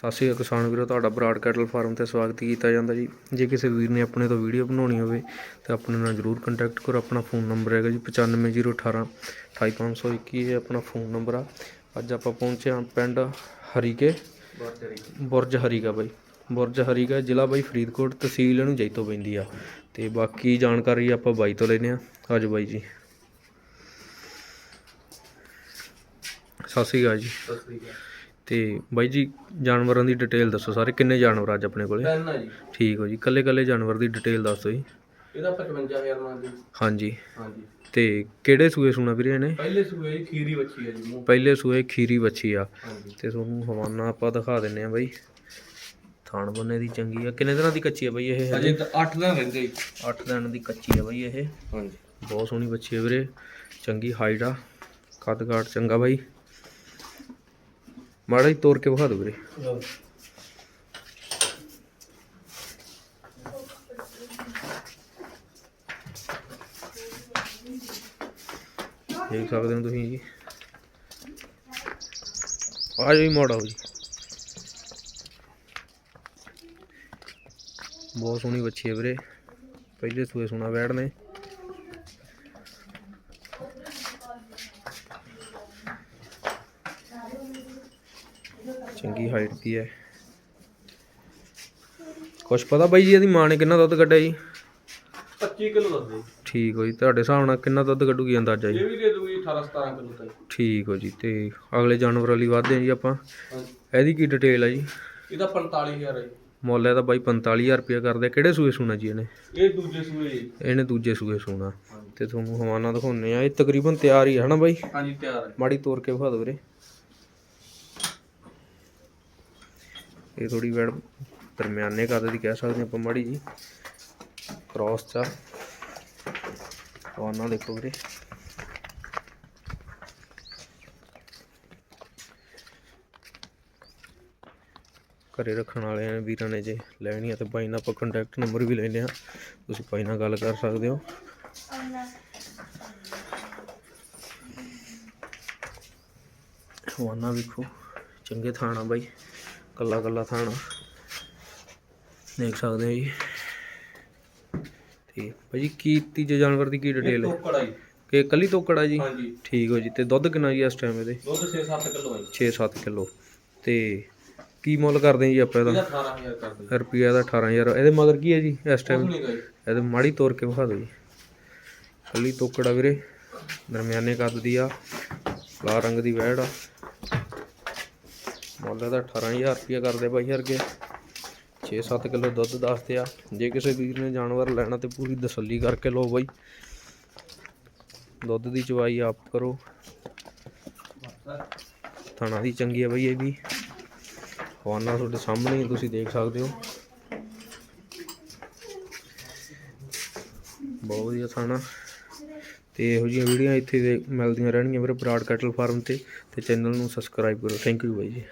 ਸਤਿ ਸ਼੍ਰੀ ਅਕਾਲ ਕਿਸਾਨ ਵੀਰੋ ਤੁਹਾਡਾ ਬਰਾਡ ਕੈਟਲ ਫਾਰਮ ਤੇ ਸਵਾਗਤ ਕੀਤਾ ਜਾਂਦਾ ਜੀ। ਜੇ ਕਿਸੇ ਵੀਰ ਨੇ ਆਪਣੇ ਤੋਂ ਵੀਡੀਓ ਬਣਾਉਣੀ ਹੋਵੇ ਤਾਂ ਆਪਣੇ ਨਾਲ ਜਰੂਰ ਕੰਟੈਕਟ ਕਰੋ। ਆਪਣਾ ਫੋਨ ਨੰਬਰ ਹੈਗਾ ਜੀ 95018 28521 ਇਹ ਆਪਣਾ ਫੋਨ ਨੰਬਰ ਆ। ਅੱਜ ਆਪਾਂ ਪਹੁੰਚੇ ਹਾਂ ਪਿੰਡ ਹਰੀਕੇ। ਬੁਰਜ ਹਰੀਕਾ। ਬਾਈ। ਬੁਰਜ ਹਰੀਕਾ ਜ਼ਿਲ੍ਹਾ ਬਾਈ ਫਰੀਦਕੋਟ ਤਹਿਸੀਲ ਇਹਨੂੰ ਜੈਤੋ ਪੈਂਦੀ ਆ। ਤੇ ਬਾਕੀ ਜਾਣਕਾਰੀ ਆਪਾਂ ਬਾਈ ਤੋਂ ਲੈਨੇ ਆ ਅੱਜ ਬਾਈ ਜੀ। ਸਤਿ ਸ਼੍ਰੀ ਅਕਾਲ ਜੀ। ਤੇ ਬਾਈ ਜੀ ਜਾਨਵਰਾਂ ਦੀ ਡਿਟੇਲ ਦੱਸੋ ਸਾਰੇ ਕਿੰਨੇ ਜਾਨਵਰ ਅੱਜ ਆਪਣੇ ਕੋਲੇ? ਪੈਨ ਆ ਜੀ। ਠੀਕ ਹੋ ਜੀ ਕੱਲੇ ਕੱਲੇ ਜਾਨਵਰ ਦੀ ਡਿਟੇਲ ਦੱਸ ਦਿਓ ਜੀ। ਇਹਦਾ 55000 ਨਾਲ ਜੀ। ਹਾਂਜੀ। ਹਾਂਜੀ। ਤੇ ਕਿਹੜੇ ਸੂਏ ਸੁਣਾ ਵੀਰੇ ਨੇ ਪਹਿਲੇ ਸੂਏ ਜੀ ਖੀਰੀ ਬੱਚੀ ਹੈ ਜੀ ਮੂੰਹ। ਪਹਿਲੇ ਸੂਏ ਖੀਰੀ ਬੱਚੀ ਆ। ਹਾਂਜੀ। ਤੇ ਤੁਹਾਨੂੰ ਹਵਾਨਾ ਆਪਾਂ ਦਿਖਾ ਦਿੰਨੇ ਆ ਬਾਈ। ਥਾਣ ਬੰਨੇ ਦੀ ਚੰਗੀ ਆ। ਕਿੰਨੇ ਦਿਨਾਂ ਦੀ ਕੱਚੀ ਆ ਬਾਈ ਇਹ ਅਜੇ 8 ਦਿਨ ਰਹਿੰਦੇ ਜੀ। 8 ਦਿਨ ਦੀ ਕੱਚੀ ਆ ਬਾਈ ਇਹ। ਹਾਂਜੀ। ਬਹੁਤ ਸੋਹਣੀ ਬੱਚੀ ਆ ਵੀਰੇ। ਚੰਗੀ ਹਾਈਟ ਆ। ਕੱਦ ਕਾਠ ਚੰਗਾ ਬਾਈ। ਮਾੜਾ ਹੀ ਤੋੜ ਕੇ ਵਿਖਾ ਦਿਓ ਵੀਰੇ। ਦੇਖ ਸਕਦੇ ਹੋ ਤੁਸੀਂ ਜੀ। ਆ ਜੀ ਮੋੜਾ ਹੋ ਜੀ। ਬਹੁਤ ਸੋਹਣੀ ਬੱਚੀ ਹੈ ਵੀਰੇ। ਪਹਿਲੇ ਸੂਏ ਸੋਨਾ ਵੈੜ ਨੇ। ਚੰਗੀ ਹਾਈਟ ਦੀ ਹੈ। ਕੁਛ ਪਤਾ ਬਾਈ ਜੀ ਇਹਦੀ ਮਾਂ ਨੇ ਕਿੰਨਾ ਦੁੱਧ ਕੱਢਿਆ ਜੀ? 25 ਕਿਲੋ ਦੱਸਦੇ ਜੀ। ਠੀਕ ਹੋ ਜੀ ਤੁਹਾਡੇ ਹਿਸਾਬ ਨਾਲ ਕਿੰਨਾ ਦੁੱਧ ਕੱਢੂਗੀ ਅੰਦਾਜ਼ਾ ਜੀ? ਇਹ ਵੀ ਦੇ ਦੂਗੀ 18 17 ਕਿਲੋ ਤੱਕ ਠੀਕ ਹੋ ਜੀ ਤੇ ਅਗਲੇ ਜਾਨਵਰ ਵਾਲੀ ਵਧਦੇ ਹਾਂ ਜੀ ਆਪਾਂ। ਹਾਂਜੀ। ਇਹਦੀ ਕੀ ਡਿਟੇਲ ਹੈ ਜੀ? ਇਹਦਾ 45000 ਹੈ ਜੀ। ਮੁੱਲ ਇਹਦਾ ਬਾਈ 45000 ਰੁਪਏ ਕਰਦੇ ਆ। ਕਿਹੜੇ ਸੂਏ ਸੂਣਾ ਜੀ ਇਹਨੇ? ਇਹ ਦੂਜੇ ਸੂਏ ਜੀ। ਇਹਨੇ ਦੂਜੇ ਸੂਏ ਸੂਣਾ। ਹਾਂਜੀ। ਤੇ ਤੁਹਾਨੂੰ ਹਵਾਨਾ ਦਿਖਾਉਨੇ ਆ ਇਹ ਤਕਰੀਬਨ ਤਿਆਰ ਹੀ ਹੈ ਹਨਾ ਬਾਈ? ਹਾਂਜੀ ਤਿਆਰ ਹੈ। ਮਾੜੀ ਤੋੜ ਕੇ ਵਿਖਾ ਦਿਓ ਵੀਰੇ। ਇਹ ਥੋੜੀ ਵੈੜ ਦਰਮਿਆਨੇ ਕੱਦ ਦੀ ਕਹਿ ਸਕਦੇ ਆਪਾਂ, ਮਾੜੀ ਜੀ। ਕ੍ਰਾਸ ਚਾ ਹਵਾਨਾ ਦੇਖੋ ਵੀਰੇ। ਘਰੇ ਰੱਖਣ ਵਾਲਿਆਂ ਨੇ ਵੀਰਾਂ ਨੇ ਜੇ ਲੈਣੀ ਆ ਤੇ ਬਾਈ ਨਾਲ ਆਪਾਂ ਕੰਟੈਕਟ ਨੰਬਰ ਵੀ ਲੈਨੇ ਆ। ਤੁਸੀਂ ਭਾਈ ਨਾਲ ਗੱਲ ਕਰ ਸਕਦੇ ਹੋ। ਹਵਾਨਾ ਵੇਖੋ, ਚੰਗੇ ਥਾਣਾ ਬਾਈ। ਕੱਲਾ ਕੱਲਾ ਥਾਣਾ। ਦੇਖ ਸਕਦੇ ਹੋ ਜੀ। ਠੀਕ ਭਾਜੀ ਕੀ ਤੀਜੇ ਜਾਨਵਰ ਦੀ ਕੀ ਡਿਟੇਲ ਹੈ? ਟੋਕੜਾ ਜੀ। ਕਿ ਕੱਲੀ ਤੋਕੜਾ ਜੀ? ਹਾਂਜੀ। ਠੀਕ ਹੋ ਜੀ। ਤੇ ਦੁੱਧ ਕਿੰਨਾ ਜੀ ਇਸ ਟਾਈਮ ਇਹਦੇ? ਦੁੱਧ 6-7 ਕਿਲੋ ਹੈ ਜੀ। 6-7 ਕਿਲੋ। ਤੇ ਕੀ ਮੁੱਲ ਕਰਦੇ ਜੀ ਆਪਾਂ ਇਹਦਾ? ਇਹਦਾ 18000 ਕਰ ਦਿਓ ਰੁਪਿਆ ਦਾ 18000 ਇਹਦੇ ਮਗਰ ਕੀ ਹੈ ਜੀ ਇਸ ਟਾਈਮ ਇਹਦੇ ਮਾੜੀ ਤੋੜ ਕੇ ਵਿਖਾ ਦਿਓ ਜੀ। ਕੱਲੀ ਤੋਕੜਾ ਵੀਰੇ। ਦਰਮਿਆਨੇ ਕੱਦ ਦੀ ਆ। ਲਾਲ ਰੰਗ ਦੀ ਵਹਿੜ ਆ। ਮੁੱਲ ਇਹਦਾ 18000 ਰੁਪਇਆ ਕਰਦੇ ਬਾਈ ਹਰਗੇ 6-7 ਕਿਲੋ ਦੁੱਧ ਦੱਸਦੇ ਆ। ਜੇ ਕਿਸੇ ਵੀਰ ਨੇ ਜਾਨਵਰ ਲੈਣਾ ਤੇ ਪੂਰੀ ਤਸੱਲੀ ਕਰਕੇ ਲਓ ਬਾਈ। ਦੁੱਧ ਦੀ ਚਵਾਈ ਆਪ ਕਰੋ। ਥਣਾ ਦੀ ਚੰਗੀ ਆ ਬਾਈ ਇਹ ਵੀ। ਹਵਾਨਾ ਤੁਹਾਡੇ ਸਾਹਮਣੇ ਤੁਸੀਂ ਦੇਖ ਸਕਦੇ ਹੋ। ਬਹੁਤ ਵਧੀਆ ਥਾਣਾ। ਤੇ ਇਹੋ ਜਿਹੀਆਂ ਵੀਡੀਓ ਇੱਥੇ ਮਿਲਦੀਆਂ ਰਹਿਣਗੀਆਂ ਵੀਰੇ ਬਰਾਡ ਕੈਟਲ ਫਾਰਮ ਤੇ। ਤੇ ਚੈਨਲ ਨੂੰ ਸਬਸਕ੍ਰਾਈਬ ਕਰੋ। ਥੈਂਕ ਯੂ ਬਾਈ ਜੀ।